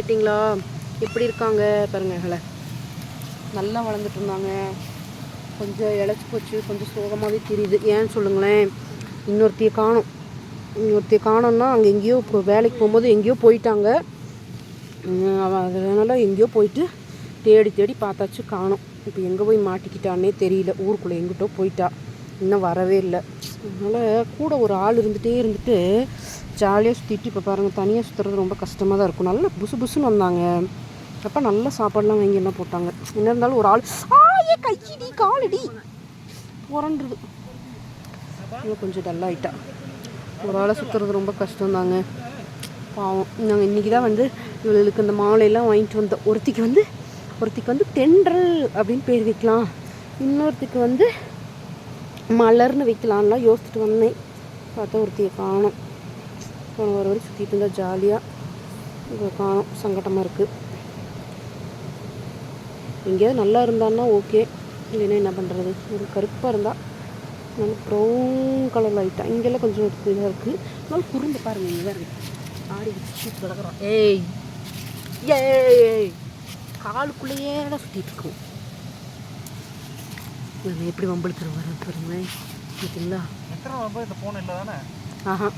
கேட்டிங்களா? எப்படி இருக்காங்க? பாருங்க ஹலை நல்லா வளர்ந்துட்டு இருந்தாங்க. கொஞ்சம் இழைச்சி போச்சு. கொஞ்சம் சோகமாகவே தெரியுது. ஏன்னு சொல்லுங்களேன். இன்னொருத்தையை காணும். இன்னொருத்தையை காணோம்னா அங்கே எங்கேயோ இப்போ வேலைக்கு போகும்போது எங்கேயோ போயிட்டாங்க. அதனால் எங்கேயோ போயிட்டு தேடி தேடி பார்த்தாச்சு காணோம். இப்போ எங்கே போய் மாட்டிக்கிட்டான்னே தெரியல. ஊருக்குள்ளே எங்கிட்டோ போயிட்டா. இன்னும் வரவே இல்லை. அதனால் கூட ஒரு ஆள் இருந்துகிட்டே இருந்துட்டு ஜாலியாக சுற்றிட்டு இப்போ பாருங்கள் தனியாக சுற்றுறது ரொம்ப கஷ்டமாக தான் இருக்கும். நல்லா புசு புசுன்னு வந்தாங்க. அப்போ நல்ல சாப்பாடுலாம் வாங்கி என்ன போட்டாங்க? என்ன இருந்தாலும் ஒரு ஆள் ஆ ஏ கையிடி காலடி. புரண்டுது இன்னும் கொஞ்சம் டல்லாகிட்டா ஒரு ஆளை சுற்றுறது ரொம்ப கஷ்டம்தாங்க. பாவம். நாங்கள் இன்றைக்கி தான் வந்து இவளுக்கு இந்த மாலையெல்லாம் வாங்கிட்டு வந்தோம். ஒருத்திக்கு வந்து ஒருத்திக்கு வந்து தென்றல் அப்படின்னு பேர் வைக்கலாம். இன்னொருத்திக்கு வந்து மலர்னு வைக்கலான்லாம் யோசிச்சுட்டு வந்தேன். பார்த்தா ஒருத்தியை காணோம். போன ஒரு வரை சுற்றிட்டு இருந்தா ஜாலியாக இப்போ காணோம். சங்கடமாக இருக்குது எங்கேயாவது நல்லா இருந்தான்னா ஓகே. இல்லைன்னா என்ன பண்ணுறது ஒரு கருப்பாக இருந்தால் நல்ல ப்ரௌன் கலர் லைட்டாக இங்கெல்லாம் கொஞ்சம் இதாக இருக்குது நல்ல குறும்பு பாருங்க இங்கே தான் இருக்கு. ஆடி சுற்றிட்டு கிடக்குறோம். ஏய் ஏய் காலுக்குள்ளேயே தான் சுற்றிட்டு இருக்கோம். எப்படி பாருங்களேன் பார்த்தீங்களா எத்தனை ரூபாய் இந்த ஃபோன் இல்லை தானே ஆஹா.